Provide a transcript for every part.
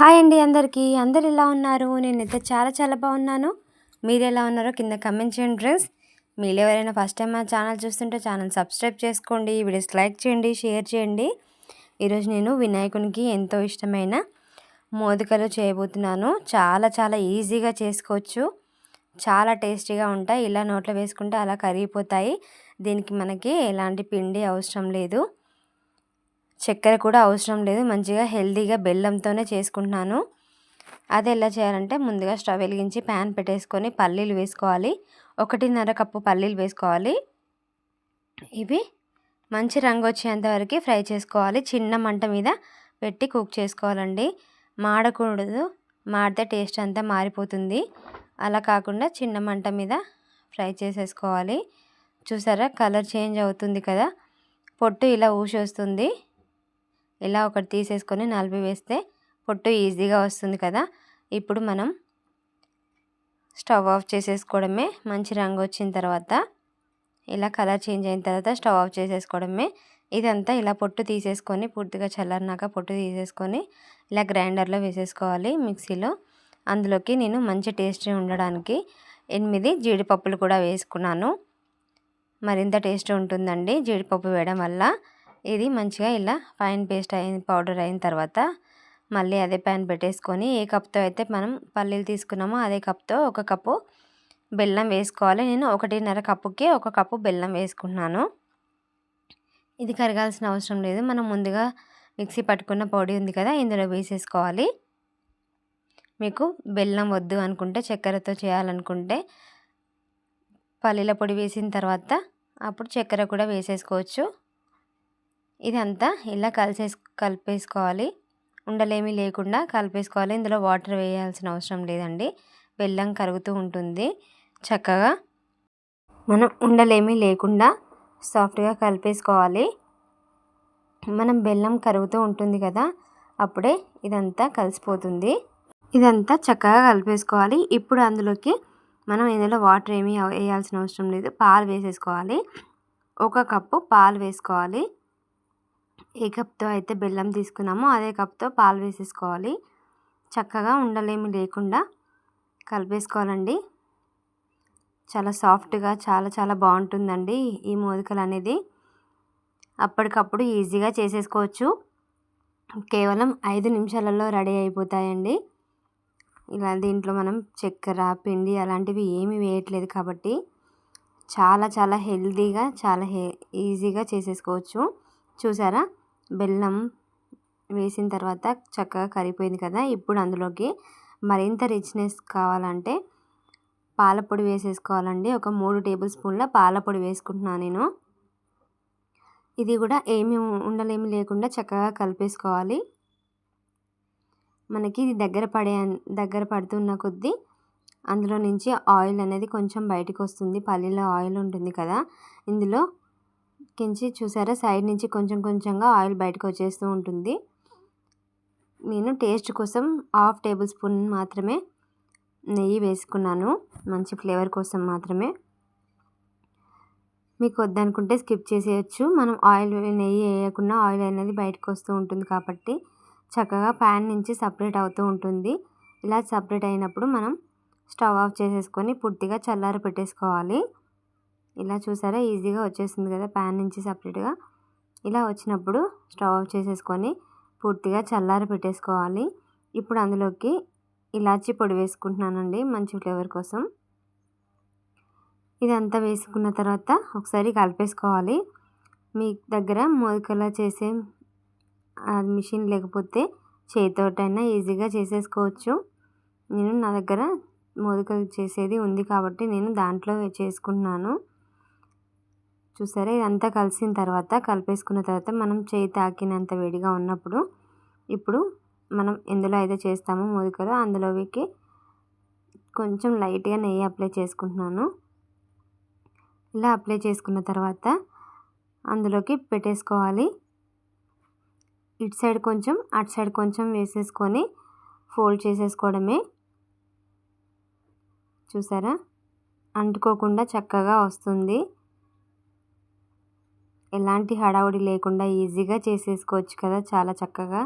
Hi అండి అందరికీ. అందరు ఎలా ఉన్నారు? నేనైతే చాలా చాలా బాగున్నాను. మీరు ఎలా ఉన్నారో కింద కమెంట్ చేయండి ఫ్రెండ్స్. మీరు ఎవరైనా ఫస్ట్ టైం మా ఛానల్ చూస్తుంటే ఛానల్ సబ్స్క్రైబ్ చేసుకోండి వీడియోస్ లైక్ చేయండి షేర్ చేయండి. ఈరోజు నేను వినాయకునికి ఎంతో ఇష్టమైన మోదకలు చేయబోతున్నాను. చాలా చాలా ఈజీగా చేసుకోవచ్చు. చాలా టేస్టీగా ఉంటాయి. ఇలా నోట్లో వేసుకుంటే అలా కరిగిపోతాయి. దీనికి మనకి ఎలాంటి పిండి అవసరం లేదు. చక్కెర కూడా అవసరం లేదు. మంచిగా హెల్తీగా బెల్లంతోనే చేసుకుంటున్నాను. అది ఎలా చేయాలంటే ముందుగా స్టవ్ వెలిగించి ప్యాన్ పెట్టేసుకొని పల్లీలు వేసుకోవాలి. ఒకటిన్నర కప్పు పల్లీలు వేసుకోవాలి. ఇవి మంచి రంగు వచ్చేంత వరకు ఫ్రై చేసుకోవాలి. చిన్న మంట మీద పెట్టి కుక్ చేసుకోవాలండి. మాడకూడదు. మాడితే టేస్ట్ అంతా మారిపోతుంది. అలా కాకుండా చిన్న మంట మీద ఫ్రై చేసేసుకోవాలి. చూసారా? కలర్ చేంజ్ అవుతుంది కదా? పొట్టు ఇలా ఊసి వస్తుంది ఇలా ఒకటి తీసేసుకొని నలిపి వేస్తే పొట్టు ఈజీగా వస్తుంది కదా. ఇప్పుడు మనం స్టవ్ ఆఫ్ చేసేసుకోవడమే మంచి రంగు వచ్చిన తర్వాత ఇలా కలర్ చేంజ్ అయిన తర్వాత స్టవ్ ఆఫ్ చేసేసుకోవడమే. ఇదంతా ఇలా పొట్టు తీసేసుకొని పూర్తిగా చల్లరినాక పొట్టు తీసేసుకొని ఇలా గ్రైండర్లో వేసేసుకోవాలి మిక్సీలో. అందులోకి నేను మంచి టేస్ట్ ఉండడానికి ఎనిమిది జీడిపప్పులు కూడా వేసుకున్నాను. మరింత టేస్ట్ ఉంటుందండి జీడిపప్పు వేయడం వల్ల. ఇది మంచిగా ఇలా ఫైన్ పేస్ట్ అయిన పౌడర్ అయిన తర్వాత మళ్ళీ అదే ప్యాన్ పెట్టేసుకొని ఏ కప్తో అయితే మనం పల్లీలు తీసుకున్నామో అదే కప్తో ఒక కప్పు బెల్లం వేసుకోవాలి. నేను ఒకటిన్నర కప్పుకి ఒక కప్పు బెల్లం వేసుకున్నాను ఇది కరగాల్సిన అవసరం లేదు. మనం ముందుగా మిక్సీ పట్టుకున్న పొడి ఉంది కదా ఇందులో వేసేసుకోవాలి. మీకు బెల్లం వద్దు అనుకుంటే చక్కెరతో చేయాలనుకుంటే పల్లీల పొడి వేసిన తర్వాత అప్పుడు చక్కెర కూడా వేసేసుకోవచ్చు. ఇదంతా ఇలా కలిసేసి కలిపేసుకోవాలి. ఉండలేమి లేకుండా కలిపేసుకోవాలి. ఇందులో వాటర్ వేయాల్సిన అవసరం లేదండి. బెల్లం కరుగుతూ ఉంటుంది. చక్కగా మనం ఉండలేమి లేకుండా సాఫ్ట్గా కలిపేసుకోవాలి. మనం బెల్లం కరుగుతూ ఉంటుంది కదా అప్పుడే ఇదంతా కలిసిపోతుంది. ఇదంతా చక్కగా కలిపేసుకోవాలి. ఇప్పుడు అందులోకి మనం ఇందులో వాటర్ ఏమీ వేయాల్సిన అవసరం లేదు. పాలు వేసేసుకోవాలి. ఒక కప్పు పాలు వేసుకోవాలి. ఏ కప్తో అయితే బెల్లం తీసుకున్నామో అదే కప్తో పాలు వేసేసుకోవాలి. చక్కగా ఉండలేమి లేకుండా కలిపేసుకోవాలండి. చాలా సాఫ్ట్గా చాలా చాలా బాగుంటుందండి ఈ మోదకలు అనేది. అప్పటికప్పుడు ఈజీగా చేసేసుకోవచ్చు. కేవలం ఐదు నిమిషాలలో రెడీ అయిపోతాయండి. ఇలా దీంట్లో మనం చక్కెర పిండి అలాంటివి ఏమి వేయట్లేదు కాబట్టి చాలా చాలా హెల్తీగా చాలా హె ఈజీగా చేసేసుకోవచ్చు. చూసారా? బెల్లం వేసిన తర్వాత చక్కగా కరిగిపోయింది కదా! ఇప్పుడు అందులోకి మరింత రిచ్నెస్ కావాలంటే పాలపొడి వేసేసుకోవాలండి. ఒక మూడు టేబుల్ స్పూన్ల పాలపొడి వేసుకుంటున్నాను నేను. ఇది కూడా ఏమి ఉండలేమి లేకుండా చక్కగా కలిపేసుకోవాలి. మనకి ఇది దగ్గర పడే దగ్గర పడుతున్న కొద్దీ అందులో నుంచి ఆయిల్ అనేది కొంచెం బయటకు వస్తుంది. పల్లీలో ఆయిల్ ఉంటుంది కదా! ఇందులో కించి చూసారా సైడ్ నుంచి కొంచెం కొంచెంగా ఆయిల్ బయటకు వచ్చేస్తూ ఉంటుంది. నేను టేస్ట్ కోసం హాఫ్ టేబుల్ స్పూన్ మాత్రమే నెయ్యి వేసుకున్నాను మంచి ఫ్లేవర్ కోసం మాత్రమే. మీకు వద్దనుకుంటే స్కిప్ చేసేయచ్చు. మనం ఆయిల్ నెయ్యి వేయకుండా ఆయిల్ అనేది బయటకు వస్తూ ఉంటుంది కాబట్టి చక్కగా ప్యాన్ నుంచి సపరేట్ అవుతూ ఉంటుంది. ఇలా సపరేట్ అయినప్పుడు మనం స్టవ్ ఆఫ్ చేసేసుకొని పూర్తిగా చల్లారి పెట్టేసుకోవాలి ఇలా చూసారా? ఈజీగా వచ్చేసింది కదా ప్యాన్ నుంచి సపరేట్గా. ఇలా వచ్చినప్పుడు స్టవ్ ఆఫ్ చేసేసుకొని పూర్తిగా చల్లారి పెట్టేసుకోవాలి. ఇప్పుడు అందులోకి ఇలాచీ పొడి వేసుకుంటున్నానండి మంచి ఫ్లేవర్ కోసం. ఇదంతా వేసుకున్న తర్వాత ఒకసారి కలిపేసుకోవాలి. మీ దగ్గర మోదకలా చేసే మిషన్ లేకపోతే చేతితోటైనా ఈజీగా చేసేసుకోవచ్చు. నేను నా దగ్గర మోదకలు చేసేది ఉంది కాబట్టి నేను దాంట్లో చేసుకుంటున్నాను చూసారా? ఇదంతా కలిసిన తర్వాత కలిపేసుకున్న తర్వాత మనం చేయి తాకినంత వేడిగా ఉన్నప్పుడు ఇప్పుడు మనం ఎందులో అయితే చేస్తామో మోదకలు. అందులోకి కొంచెం లైట్గా నెయ్యి అప్లై చేసుకుంటున్నాను. ఇలా అప్లై చేసుకున్న తర్వాత అందులోకి పెట్టేసుకోవాలి. ఇటు సైడ్ కొంచెం అటు సైడ్ కొంచెం వేసేసుకొని ఫోల్డ్ చేసేసుకోవడమే. చూసారా? అంటుకోకుండా చక్కగా వస్తుంది. ఎలాంటి హడావుడి లేకుండా ఈజీగా చేసేసుకోవచ్చు కదా. చాలా చక్కగా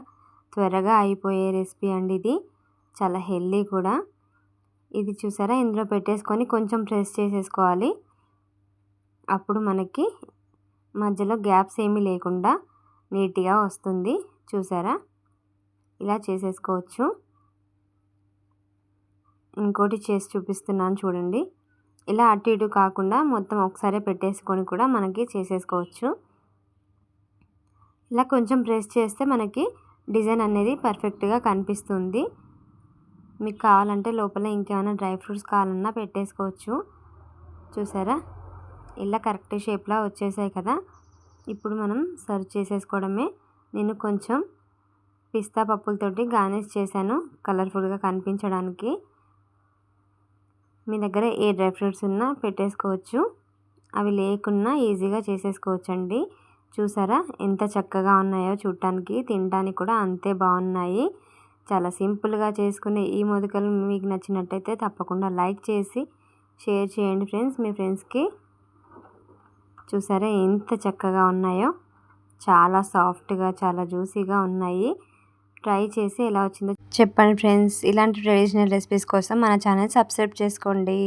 త్వరగా అయిపోయే రెసిపీ అండి ఇది. చాలా హెల్దీ కూడా. ఇది చూసారా? ఇందులో పెట్టేసుకొని కొంచెం ప్రెస్ చేసేసుకోవాలి. అప్పుడు మనకి మధ్యలో గ్యాప్స్ ఏమీ లేకుండా నీట్గా వస్తుంది. చూసారా? ఇలా చేసేసుకోవచ్చు. ఇంకోటి చేసి చూపిస్తున్నాను చూడండి. ఇలా అటు ఇటు కాకుండా మొత్తం ఒకసారి పెట్టేసుకొని కూడా మనకి చేసేసుకోవచ్చు. ఇలా కొంచెం ప్రెస్ చేస్తే మనకి డిజైన్ అనేది పర్ఫెక్ట్గా కనిపిస్తుంది. మీకు కావాలంటే లోపల ఇంకేమైనా డ్రై ఫ్రూట్స్ కావాలన్నా పెట్టేసుకోవచ్చు. చూసారా? ఇలా కరెక్ట్ షేప్లో వచ్చేసాయి కదా? ఇప్పుడు మనం సర్వ్ చేసేసుకోవడమే. నేను కొంచెం పిస్తా పప్పులతోటి గార్నిష్ చేశాను కలర్ఫుల్గా కనిపించడానికి. మీ దగ్గర ఏ డ్రై ఫ్రూట్స్ ఉన్నా పెట్టేసుకోవచ్చు. అవి లేకున్నా ఈజీగా చేసేసుకోవచ్చు అండి చూసారా? ఎంత చక్కగా ఉన్నాయో చూడటానికి తినడానికి కూడా అంతే బాగున్నాయి. చాలా సింపుల్గా చేసుకునే ఈ మొదకలు మీకు నచ్చినట్టయితే తప్పకుండా లైక్ చేసి షేర్ చేయండి ఫ్రెండ్స్ మీ ఫ్రెండ్స్కి. చూసారా ఎంత చక్కగా ఉన్నాయో? చాలా సాఫ్ట్గా చాలా జ్యూసీగా ఉన్నాయి. ట్రై చేసి ఎలా వచ్చిందో చెప్పండి ఫ్రెండ్స్. ఇలాంటి ట్రెడిషనల్ రెసిపీస్ కోసం మన ఛానల్ సబ్స్క్రైబ్ చేసుకోండి.